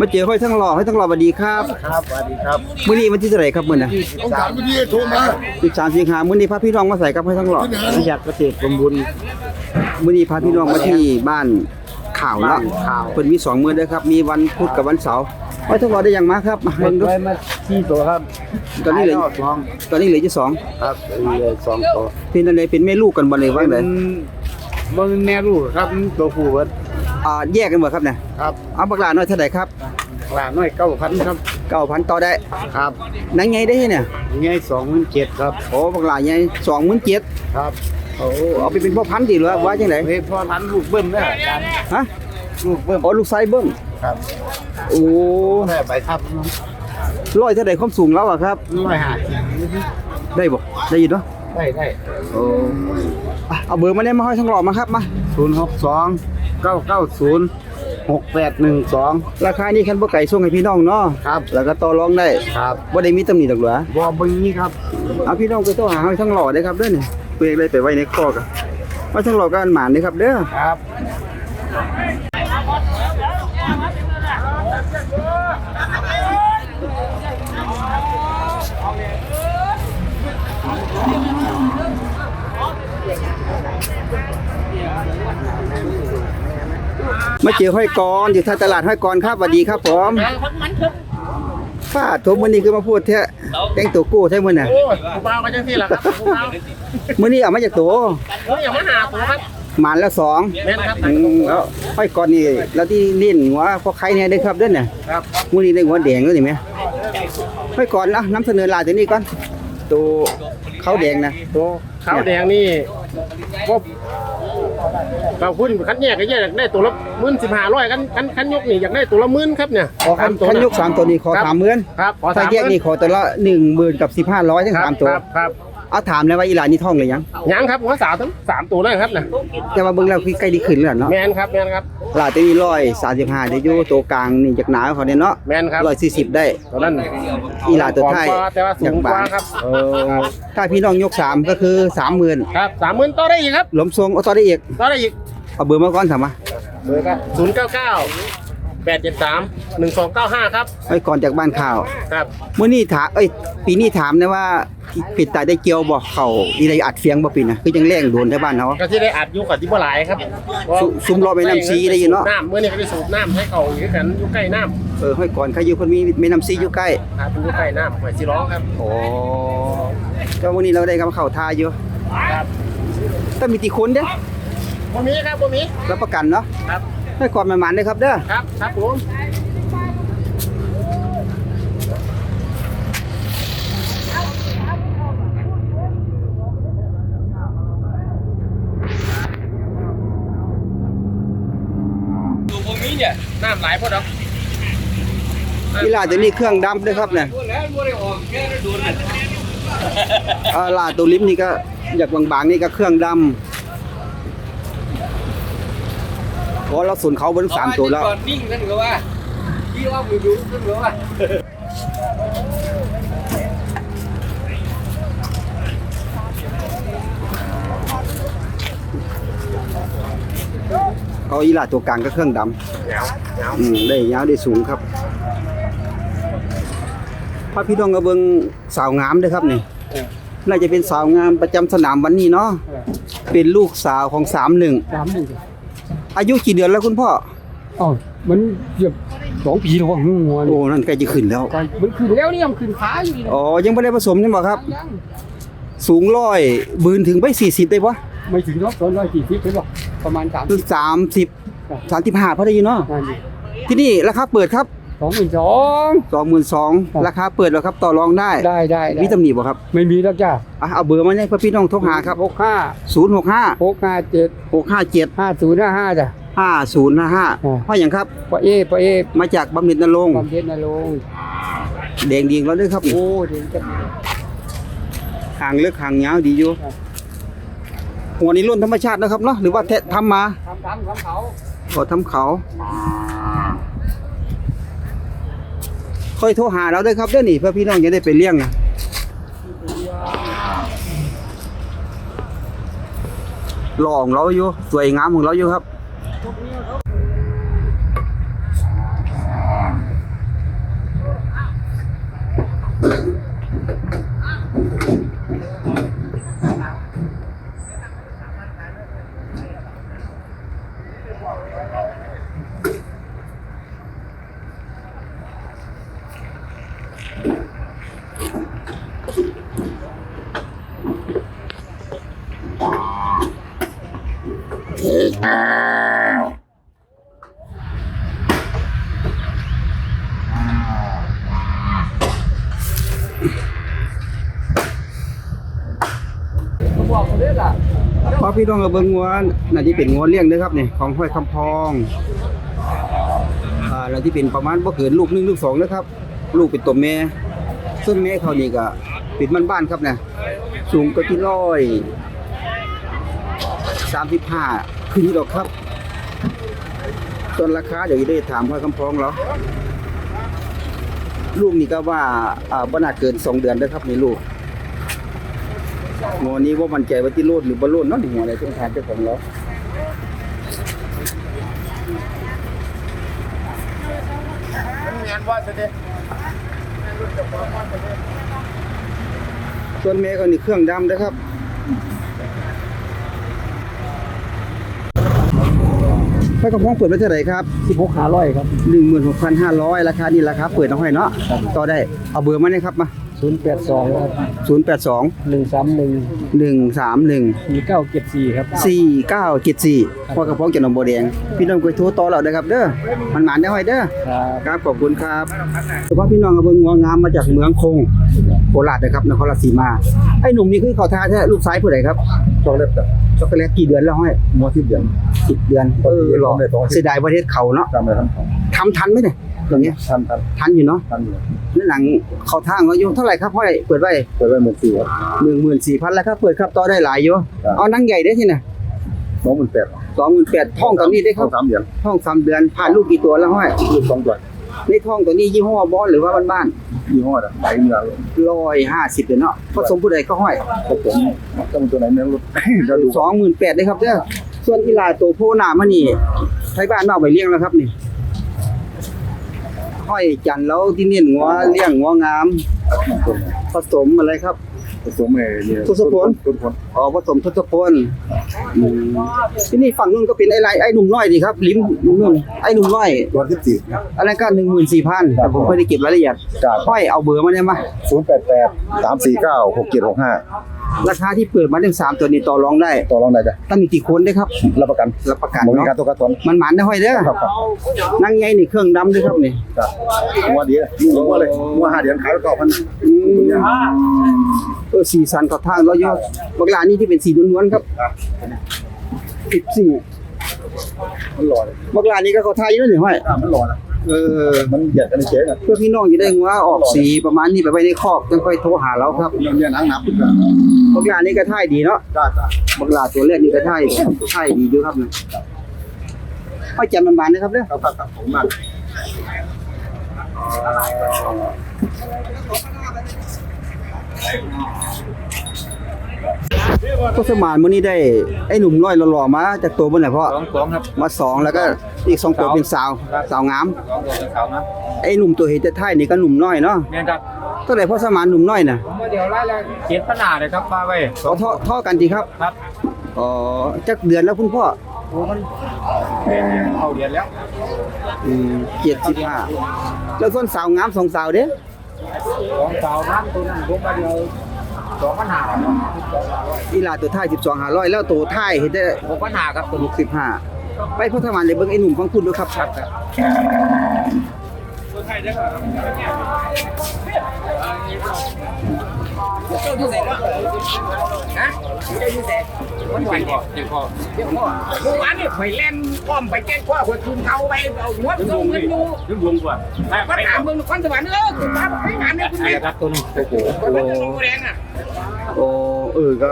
มาเจอห้อยทั้งหล่อห้อยทั้งหล่อสวัสดีครับครับสวัสดีครับมื้อนี้วันที่เท่าไหร่ครับมื้อน่ะต้องถามไปที่โทรมา13สิงหามื้อนี้พาพี่น้องมาใส่กับห้อยทั้งหล่ออยากเกษตรสมบูรณ์มื้อนี้พาพี่น้องมาที่บ้านข่าวละบ้านข่าวเพิ่นมีสองมื้อเด้อครับ มีวันพุธกับวันเสาร์ห้อยทั้งหล่อได้หยังมาครับมาเห็เบิ่นงดูไว้มาที่ตัวครับ ตอนนี้เหลือขายรบสองตอนนี้เหลืออยู่สองครับเหลือสองตัวเป็นอันใดเป็นแม่ลูกกันบ่เลยว่าเป็ไดนมันแม่ลูกครับตัวผู้เบิด อ่าแยกกันบ่ครับเนี่ยครับเอาบักหลาน้อยเท่าไหร่ครับหลานน้อยเก้าพันครับ9,000ต่อได้ครับนังไงได้เนี่ยง่ายสองหมื่นเจ็ดครับโอ้บักหลาใหญ่27,000ครับโอ้เอาไปเป็นพ่อพันธุ์ดีหรือว่าจังไดเฮ้ยพ่อพันธุ์ลูกเบิ้มได้อาจารย์ฮะลูกเบิ้มอ๋อลูกไซเบิ้มครับโอ้แม่ไปทับร้อยเท่าใดความสูงแล้วอะครับร้อยห้าสิบได้บ่ได้ยินเนาะได้ได้โอ้อะเอาเบอร์มาได้มาห้อยทั้งหล่อมาครับมาศูนย์หกสอง เก้าเก้าศูนย์หกแปดหนึ่งสองราคานี้คันบ่ไก่ส่งให้พี่น้องเนาะครับ แล้วก็ต่อรองได้ครับบ่ได้มีตำหนิดอกเหรอบอบึงนี้ครับเอาพี่น้องไปโทรหาห้อยทั้งหล่อได้ครับเด้อนี่เพื่อได้ไปไว้ในคอกอะห้อยทั้งหล่อก็อันหมานเด้อครับเด้อครับ มาเจอห้อยกรอยู่ทางตลาดห้อยกรครับสวัสดีครับผมฟาดทุกมื้อนี้คือมาพูดแท้แต่งตัวกู้ใช่มื้อน่ะโอ้ยผู้บ่าวก็จังซี่ล่ะครับผู้บ่าวมื้อนี้เอามาจากตัวเฮ้ยอย่ามาหาผมครับหมานแล้วสองแม่นครับอืมแล้วห้อยก่อนนี่แล้วที่เล่นหัวพอใครเนี่ยได้ครับเด้อเนี่ยครับมื้อนี้ได้หัวแดงแล้วนี่แม่ห้อยก่อนนะนำเสนอลายตัวนี้ก่อนตัวเขาแดงนะตัวขาวแดงนี่ก็ เราคุณคันแยกก็แยกอยากได้ตัวละหมื่นสิบห้าร้อยกันคันคันยกนี่อยากได้ตัวละหมื่นครับเนี่ยอ๋อคันสามตัวคันยกสามตัวนี้ขอครับสามหมื่นครับขอถ้าสามแยกนี่ขอตัวละหนึ่งหมื่นกับสิบห้าร้อยทั้งครับสามตัวครับครับ เอาถามเลยว่าอีหลานนี่ท่องเลยยัง ยังครับหัวสาวทั้งสามตัวเลยครับนะแต่ว่าเบิ่งแล้วคือใกล้ดีขึ้นแล้วเนาะแมนครับแมนครับหลานตัวนี้ร้อยสามสิบห้าเดี๋ยวอยู่ตัวกลางนี่จากหนาเขาเนี่ยเนาะแมนครับร้อยสี่สิบได้ตัวนั้นอีหลานตัวไทยผอมกว่าแต่ว่าสูงกว่าครับเออถ้าพี่น้องยกสามก็คือสามหมื่นครับสามหมื่นต่อได้อีกครับหลมทรงเอาต่อได้อีกต่อได้อีกเอาเบอร์มาก่อนถามมาเบอร์ครับศูนย์เก้าเก้า แปดเจ็ดสามหนึ่งสองเก้าห้าครับไว้ก่อนจากบ้านข่าวครับเมื่อนี้ถามเอ้ยปีนี้ถามนะว่าปิดตายได้เกี่ยวบ่เขาอีได้อัดเฟียงบ่ปีนะคือยังแรงโดนแถวบ้านเขาก็ที่ได้อัดอยู่กับที่บ่หลายครับซุซุ่มรอแม่น้ำซีได้อยู่เนาะน้ำเมื่อนี้ก็ได้สูบน้ำให้เขาอยู่กันอยู่ใกล้น้เออห้อยก่อนใครอยู่เพิ่นมีแม่น้ำซีอยู่ใกล้ำครับอยู่ใกล้น้ำหอยสิร้องครับโอ้ก็วันนี้เราได้กับเข้าทาอยู่ครับต้องมีติคนเด้อบ่มีครับบ่มีรับประกันเนาะครับ ให้ความมันๆเด้อครับเด้อ ครับ ครับผม ดูบ่มีเนี่ย น้ำไหลพอดอกอีหลาตัวนี้เครื่องดำเด้อครับเนี่ยแล้วบ่ได้ออกแค่ดูนอ่าลาตัวลิฟต์นี่ก็อยากบางๆนี่ก็เครื่องดำ เพราะเราสนเขาเบนสามตัวแล้วก่อนนิ่งกันก็ว่าพี่ว่ามืออยู่กันก็ว่าเขาอีหลาตัวกลางก็เครื่องดำเหงาเหงาอืมได้ยาวได้สูงครับพระพี่น้องกระเบิงสาวงามเด้วยครับนี่น่าจะเป็นสาวงามประจำสนามวันนี้เนาะเป็นลูกสาวของสามหนึ่งสามหนึ่ง อายุกี่เดือนแล้วคุณพ่ออ๋อมันเกือบสองปีแล้วว่างูงัวโอ้นั่นใกล้จะขึ้นแล้วก่อนมันขึ้นแล้วนี่มันขึ้นขาอยู่นี่อ๋อยังไม่ได้ผสมใช่ไหมครับ สูงร้อยบืนถึงไปสี่สิบได้ปะไม่ถึงรอบต้นร้อยสี่สิบได้ปะประมาณสามสิบสามสิบสามสิบห้าพอได้ยินเนาะนั่นนี่ที่นี่ราคาเปิดครับ สองหมื่นสองสองหมื่นสองครับราคาเปิดแล้วครับต่อรองได้ได้ได้ได้มีตำหนิบ่ครับ ไม่มีแล้วจ้าอะเอาเบอร์มาให้พ่อพี่น้องโทรหาครับหกห้าศูนย์หกห้าหกห้าเจ็ดหกห้าเจ็ดห้าศูนย์ห้าห้าจ้ะห้าศูนย์ห้าห้าอ่าพ่ออย่างครับปะเอปะเอมาจากบำเหน็จนรงค์ความเท็จนะลงค์แดงดีแล้วด้วยครับโอ้เดี๋ยวจะหางเลือกหางยาวดีอยู่ครับหัวนี้ล้นธรรมชาตินะครับเนาะหรือว่าแทะทำมาทำทำทำเขาขอทำเขา ค่อยโทรหาเราด้วยครับเด้อนี่เพื่อพี่น้องจะได้ไปเลี้ยงนะหล่อของเราอยู่สวยงามของเราอยู่ครับ พอพี่น้องเอาเบิ่งงัวนน่าจะเป็นงัวเลี้ยงเด้ครับนี่ของห้อยคำพองอ่าแล้วที่เป็นประมาณบ่เกินลูกหนึ่งลูกสองนะครับ ลูกเป็นตัวแม่ซึ่งแม่เขานี่ก็เป็นบ้านๆครับนะสูงก็ที่ร้อยสามสิบห้า ขึ้นอยู่ดอกครับ ส่วนราคาเดี๋ยวจะได้ถามห้อยคำพองเหรอลูกนี่ก็ว่าอ่าบ่น่าเกินสองเดือนนะครับนี่ลูกงอนี้ว่ามันใจว่าที่โลดหรือบ่โลดเนาะนี่หัวอะไรต้องทานเจ้าของเราส่วนแม่เขานี่เครื่องดำนะครับ ไปกระพองเปิดไปเท่าไหร่ครับ16 500ครับ16,500ราคานี่ราคาเปิดน้องห้อยเนาะต่อได้เอาเบอร์มาเลยครับมา082ครับ082 131 131 4974ครับสี่เก้าเจ็ดสี่พ่อกระเพาะจะนมโบแดง พี่น้องไปโทรต่อเราเด้อครับเด้อมันหมานได้ห้อยเด้อครับครับขอบคุณครับเฉพาะพี่น้องเอาเบิ่งงัวงามมาจากเมืองคง โคราชนะครับนครราชสีมา ไอ้หนุ่มนี่คือเขาทาแท้ลูกซ้ายผู้ใดครับช็อกโกแลตกับช็อกโกแลตกี่เดือนแล้วห้อยมัวที่เดือนสิบเดือนเออหรอได้สองอาทิตย์เสียดายประเทศเขาเนาะจำเลยทั้งสองทำทันไหมเนี่ยตรงเนี้ยทันทันทันอยู่เนาะทันอยู่นั่นหลังเขาทางเราอยู่เท่าไหร่ครับห้อยเปิดไว้เปิดไว้หมื่นสี่ครับหนึ่งหมื่นสี่พันแล้วครับเปิดครับต่อได้หลายอยู่ครับเอานั่งใหญ่ได้ที่ไหนสองหมื่นแปดสองหมื่นแปดท่องตอนนี้ได้ครับสามเดือนท่องสามเดือนผ่านลูกกี่ตัวแล้วห้อยลูกสองตัว ในท้องตัวนี้ยี่ห้อบอสหรือว่าบ้านยี่ห้ออะไหลเนื้อๆร้อยห้าสิบเลยเนาะผสมผู้ใดก็ห้อยพวกผมต้องตัวไหนเนื้อรถ เราดูสองหมื่นแปดเลยครับเด้อส่วนกีฬาตัวโพนามานี่ไทยบ้านนอกไปเลี้ยงแล้วครับนี่ห้อยจันทร์แล้วที่นี่งัวเลี้ยงงัวงาม ผสมอะไรครับ ผสมเอเนี่ยทศพล ต้นผลอ๋อผสมทศพลอืมที่นี่ฝั่งนู้นก็เป็นไอ้ไรไอ้หนุ่มน้อยดีครับ ลิ้มนู่นไอ้หนุ่มน้อย ตัวที่สี่อะไรก็หนึ่งหมื่นสี่พันแต่ผมไม่ได้เก็บรายละเอียดครับห้อยเอาเบอร์มาเนี่ยมาศูนย์แปดแปดสามสี่เก้าหกเจ็ดหกห้า ราคาที่เปิดมาถึงสามตัวนี้ต่อรองได้ต่อรองได้จ้ะตั้งมีกี่คนได้ครับรับประกันรับประกันบ่มีเนาะการตัวการตนมันหมันได้ห้อยเด้อครับครับนั่งไงนี่เครื่องดำด้วยครับนี่จ้ะงัวดีนะลูกงัวเลยงัวห้าเดือนขายไปเก้าพันอืมเออสีสันกับทางเราอยู่บักลานี่ที่เป็นสีนวลๆครับสิบสี่มันหล่อเลยบักลานี่ก็เขาทายอยู่แล้วนี่ห้อยอะมันหล่อนะ เออมันเหยียดกันเฉยๆนะเพื่อพี่น้องจะได้งัวออกสีประมาณนี้ไปไว้ในคอกจังค่อยโทรหาเราครับเรียนหนังหนับขึ้นมาบักลานี่ก็ท่ายดีเนาะจ้าจ้าบักลาตัวแรกนี่ก็ท่ายท่ายดีอยู่ครับนี่ห้อยจันทร์มันบานนะครับเด้อครับครับครับผมมา กก็สมานมื้อนี้ได้ไอ้หนุ่มน้อยหล่อๆมาจากตัวบนไหนพ่อสองสองครับมาสองแล้วก็อีกสองตัวเป็นสาวสาวงามสองตัวเป็นขาวนะไอ้หนุ่มตัวเห็นแต่ท้ายนี่ก็หนุ่มน้อยเนาะแม่นครับเท่าไหร่พ่อสมานหนุ่มน้อยน่ะผมว่าเดี๋ยวไล่เลยเขียนปัญหาเลยครับป้าไว้เอาท่อท่อกันดีครับครับอ๋อจักเดือนแล้วคุณพ่อโอ้มันเข้าเรียนแล้วอืม75แล้วส่วนสาวงามสองสาวเด้สองสาวน้ำตัวนั้นผมมาเดียว สองปัญหาครับอีหลาตัวท้าย12 500แล้วตัวท้ายเห็นแต่ผมปัญหาครับตัวลูก65ไปพ่อสมานเลยเบิ่งไอ้หนุ่มของคุณด้วยครับครับ มันไหวก่อนยังพอเดี๋ยวพ่อเมื่อวานนี่ข่อยเล่นอ้อมไปแจ้งพ่อข่อยคืนเขาไปเอาหัวส่งเงินอยู่ยังรวมกว่าก็ถามมึงนครสวรรค์เออคุณมาให้งานเนี่ยคุณไอ้แม่ครับตัวนึงโอ้โหข่อยไม่ได้ลงแรงอะโอ้เออก็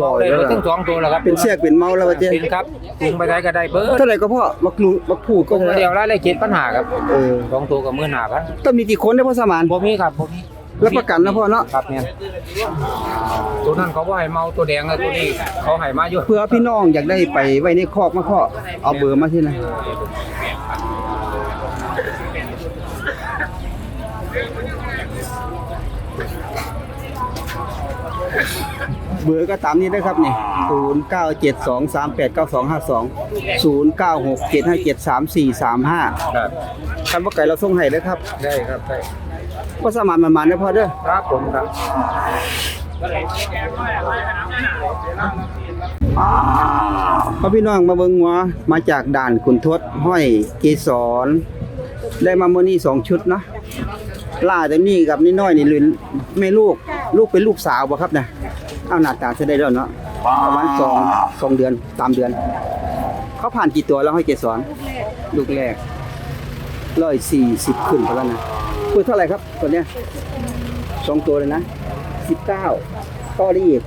หล่อเลยแล้วทั้งสองตัวแล้วครับเป็นเสียกเป็นเมาแล้วว่าเจ้เป็นครับปรุงไปได้ก็ได้เบิร์ดเท่าไหร่ก็พ่อบักลุงบักพูดปรุก็งเท่าไปไหร่เดียวแล้วเลยเจ็ดปัญหาครับเออสองตัวกับมือหนาครับต้องมีกี่คนได้พ่อสมานบ่มีครับบ่มี รับประกันนะพ่อเนาะครับเนี่ยตัวนั้นเขาว่าให้เมาตัวแดงเลยตัวนี้เขาให้มาอยู่เพื่อพี่น้องอยากได้ไปไว้ในคอกมาพ่อเอาเบอร์มาที่นะเบอร์ก็ตามนี้ได้ครับนี่0 9 7 2 3 8 9 2 5 2 0 9 6 7 5 7 3 4 3 5ครับคันว่าไก่เราส่งให้เลยครับ ได้ครับได้ ก็สมานมันๆเด้อพ่อเด้อครับผมครับพ่อพี่น้องมาเบิ่งหัวมาจากด่านขุนทดห้อยเกสรได้มามื้อนี้สองชุดเนาะล่าแต่นี่กับนี่น้อยนี่ลื่นแม่ลูกลูกเป็นลูกสาวบ่ครับน่ะเอาหน้าตาจะได้แล้วเนาะประมาณสองสองเดือนสามเดือน เขาผ่านกี่ตัวแล้วห้อยเกสรลูกแรกร้อยสี่สิบขึ้นไปแล้วนะ พูดเท่าไหร่ครับตัวเนี้ยสองตัวเลยนะสิบเก้าต่อได้อีก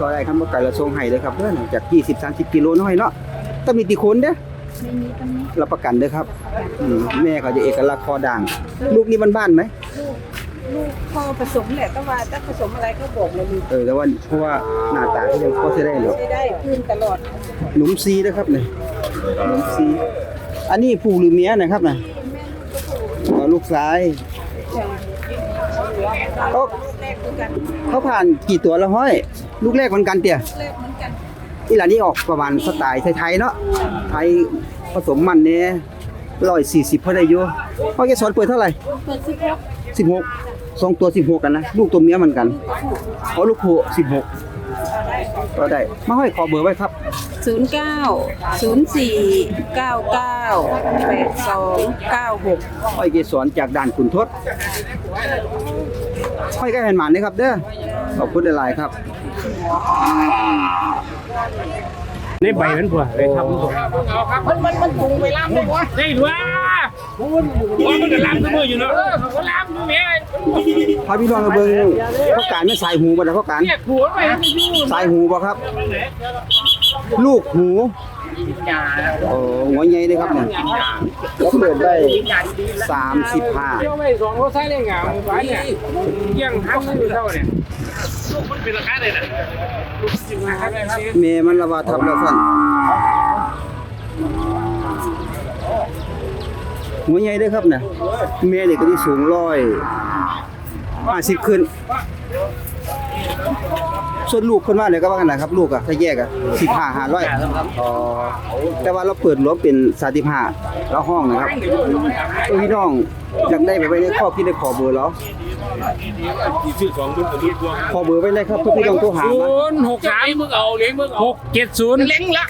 ก็ได้ครับว่าไก่ละทรงไห้เลยครับเพื่อนจาก20 30กิโลน้อยเนาะต้องมีตีคนเด้อไม่มีตำนี้รับประกันเด้อครับอืมแม่เขาจะเอกลักษณ์คอด่าง ลูกนี่บ้านๆไหมลูกพ่อผสมแหละแต่ว่าถ้าผสมอะไรก็บอกเรามีเออแต่ว่าเพราะว่าหน้าตาเขายังพอใช้ได้เลยใช้ได้ขึ้นตลอดหนุ่มซีนะครับเนี่ยหนุ่มซี อันนี้ผู้หรือเมียนะครับนะ อ๋อลูกซ้ายเขาแรกคือกันเขาผ่านกี่ตัวแล้วห้อย ลูกแรกเหมือนกันเตี่ยแรกเหมือนกันอีหลานนี้ออกประมาณสไตล์ไทยๆเนาะไทยผสมมันเนี่ยร้อยสี่สิบพอได้อยู่พ่อแกสอนเปิดเท่าไหร่เปิดสิบหกสิบหกสองตัวสิบหกกันนะ ลูกตัวเมียเหมือนกันขอลูกผูสิบหก ก็ได้มาห้อยขอเบอร์ไว้ครับ ศูนย์เก้าศูนย์สี่เก้าเก้าแปดสองเก้าหกห้อยเกสรจากด่านขุนทดห้อยใกล้เห็นหมานนะครับเด้อขอบคุณหลายๆครับนี่ใบมันผัวเลยทำผัวมันมันมันถุงไปล้ำเลยวะได้ด้วยมันมันก็ลามตัวมืออยู่เนาะเออเขาก็ลามอยู่เนี่ย พาพี่น้องมาเบิ่งเขาการไม่สายหูบ่ได้เขาการเนี่ยผัวไปให้มันอยู่สายหูบ่ครับ ลูกหูโอ้หัวใหญ่เลยครับเนี่ยเขาเปิดได้สามสิบห้าเที่ยวไปสองรถไซค์ได้ไงหมู่บ้านเนี่ยเที่ยงหันอยู่เท่าเนี่ยลูกมันเป็นราคาเลยนะลูกสิบห้าครับเมมันละว่าทับแล้วสั่นหัวใหญ่เด้อครับเนี่ยเมนี่ก็ที่สูงร้อย ห้าสิบขึ้น ส่วนลูกคนว่าเนี่ยก็ว่ากันนะครับ ลูกอะถ้าแยกอะสิบห้าห้าร้อยอ๋อแต่ว่าเราเปิดรวมเป็นสาิห้าแล้วห้องนะครับเออพี่น้องอยากได้ไปไว้ในครอบที่ได้ขอเบอร์แล้วขอเบอร์ไว้เลยครับเพื่อพี่น้องโทรหาศูมานย์หกสามมึงเอาเลี้ยงมึงหกเจ็ดศูนย์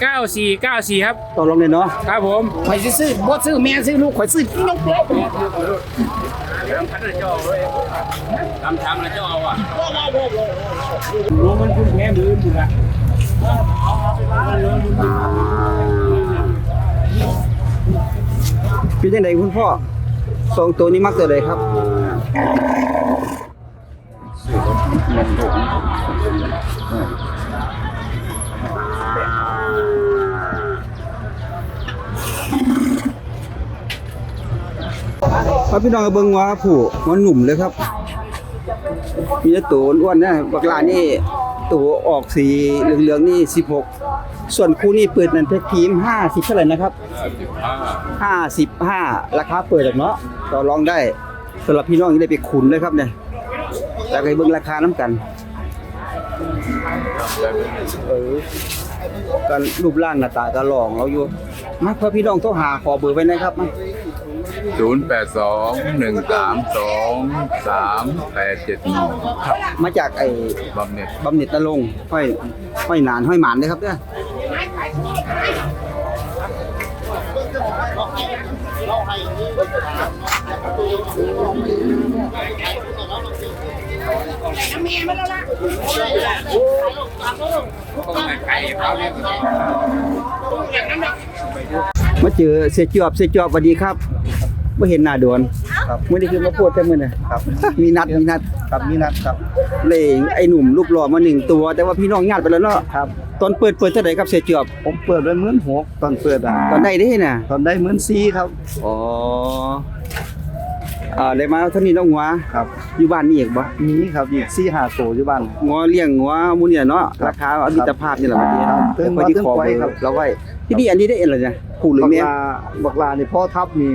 เก้าสี่เก้าสี่ครับต่อรองเลยเนาะครับผมข่อยสิซื้อบ่ซื้อแม่ซื้อลูกข่อยซื้อลูก เดียทำทำแล้วเจ้าเอาอะรู้มันคุณแม่มืออยู่ละเป็นยังไงคุณพ่อสองตัวนี้มักตัวใดครับ พระพี่น้องก็เบิ่งว่าผู้มันหนุ่มเลยครับ มีตัวอ้วนนะบักลานี่ตัวออกสีเหลืองๆนี่ 16 ส่วนคู่นี่เปิดนั่นเพชรทีม 50 เท่าไหร่นะครับ 55 ราคาเปิดแบบเนาะต่อรองได้สำหรับพี่น้องที่ได้ไปขุนเลยครับเนี่ยแล้วก็เบิ่งราคาน้ำกันเออกันรูปร่างหน้าตาก็หลองเราอยู่มาเพื่อพี่น้องโทรหาขอเบอร์ไว้นะครับมา ศูนย์แปดสองหนึ่งสามสองสามแปดเจ็ดหนึ่งครับมาจากไอ้บำเหน็จบำเหน็จนรงค์ห้อยห้อยหนานห้อยหมานเลยครับเด้อมาเจอเสียจวบเสียจวบสวัสดีครับ ไม่เห็นหน้าโดวนครับ ไม่ได้คือมาพูดแต่มื้อน่ะครับ มีนัดมีนัดครับมีนัดครับเลยไอ้หนุ่มรูปหล่อมาหนึ่งตัว แต่ว่าพี่น้องญาติไปแล้วเนาะครับ ตอนเปิดเปิดเท่าไหร่ครับเสียจวบผมเปิดไว้หมื่นหกตอนเปิดอะตอนได้ได้น่ะ ตอนได้หมื่นสี่ครับอ๋ออ่าได้มาเท่านี้น้องหัวครับอยู่บ้านมีอีกบ่มีครับอีกสี่ห้าโตอยู่บ้าน งัวเลี้ยงงัวหมูเนี่ยเนาะราคาอมิตรภาพนี่แหละบัดนี้ครับแต่พอที่ขอเบอครับร์เราไว้ที่นี่อันนี้ได้เอ็นเหรอเนี่ยผู้หรือบักแม่ลาบักลานี่พ่อทับมี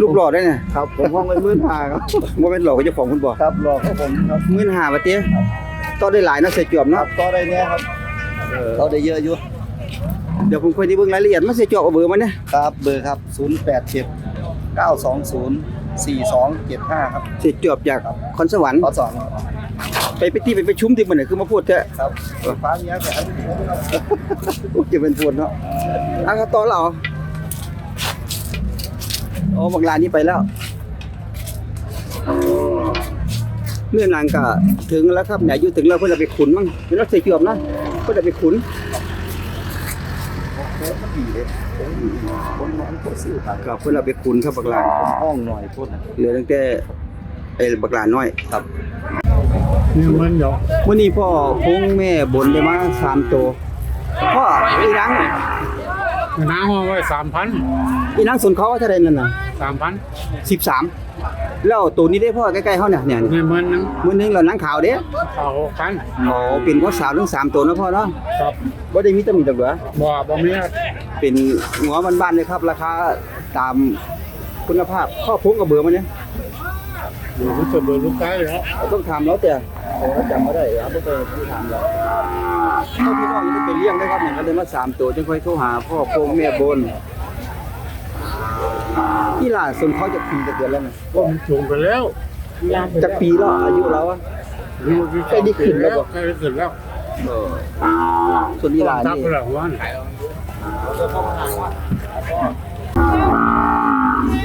รูปหล่อได้เนี่ยครับผมห้องไว้หมื่นห้าครับบ่แม่นหล่อก็เจ้าของคุณบ่ครับรอครับผมครับหมื่นห้าบาทเตี้ยต่อได้หลายเนาะเสียจวบครัเนาะบต่อได้เนี้ยครับต่อได้เยอะอยู่เดี๋ยวผมค่อยได้เบิ่งรายละเอียดมาเสียจวบเอาเบอร์มาเนี่ยครับเบอร์ครับศูนย์แปดเจ็ด920 4275ครับเสียจวบจากคอนสวรรค์ขอสอนไปไปที่ไปประชุมที่มันไหนคือมาพูดแท้ครับฟ้าเมียแสนโอ้จะเป็นปวดเนาะอะครับต่อเรา โอ้บางลานนี้ไปแล้วเนื่อนางก็ถึงแล้วครับเนี่ยอายุถึงแล้วเพื่อนจะไปขุนมั้งไม่ต้องใส่เกือบนะเพื่อนจะไปขุนครับเพื่อนเราไปขุนครับบางลานห้องหน่อยพูดนะเหลือตั้งแต่ไอ้บางลานน้อยครับนี่มันเดี๋ยววันนี้พ่อพงแม่บนได้มาสามตัวพ่ออีนัง น้าห้องไว้สามพันอีนังสนเขาว่าเท่าไรนั่นน่ะสามพันสิบสามแล้วตัวนี้ได้พ่อใกล้ๆเขาเนี่ยเนี่ยนี่มันนึงมื้อนึงเรานังขาวเด้เอาหกพันอ๋อเป็นพ่อสาวทั้งสามตัวเนาะพ่อเนาะครับบ่ได้มีตำหนิดอกเหรอบ่บ่มีเป็นหัวบ้านๆเลยครับ ราคาตามคุณภาพพ่อพงกับเบอร์มันเนี่ย อยู่รู้สึกเบอร์ลูกค้าแล้วเราต้องถามแล้วแต่เราจำบ่ได้เราต้องไปที่ถามแล้วถ้าพี่น้องยังไม่ไปเลี้ยงได้ครับเนี่ยก็ได้มาสามตัวจึงค่อยโทรหาพ่อพงแม่บนที่ล่าสุดเขาจะปีจะเดือนแล้วนะก็มันสูงไปแล้วจะปีแล้วอายุเราอะใกล้ได้ขึ้นแล้วบ่ใกล้ได้ขึ้นแล้วส่วนอีหลานตักนี่ไปแล้ววัน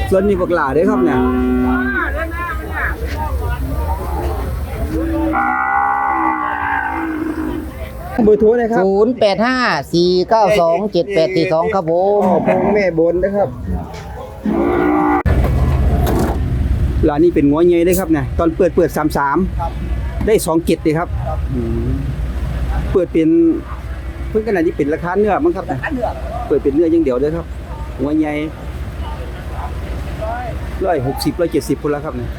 ส่วนนี้บักหลาเด้อครับเนี่ยเบอร์โทรเลยครับศูนย์แปดห้าสี่เก้าสองเจ็ดแปดสี่สองครับผมพ่อพงแม่บนนะครับร้านนี้เป็นงัวใหญ่เด้อครับเนี่ยตอนเปิดเปิด33ได้2เจ็ดเลยครับอืมเปิดเป็นเพิ่งขนาดนี้เป็นราคาเนื้อมั้งครับเนี่ยเปิดเป็นเนื้ออย่างเดียวเด้อครับงั ร้อยหกสิบร้อยเจ็ดสิบคนแล้วครับเนี่ย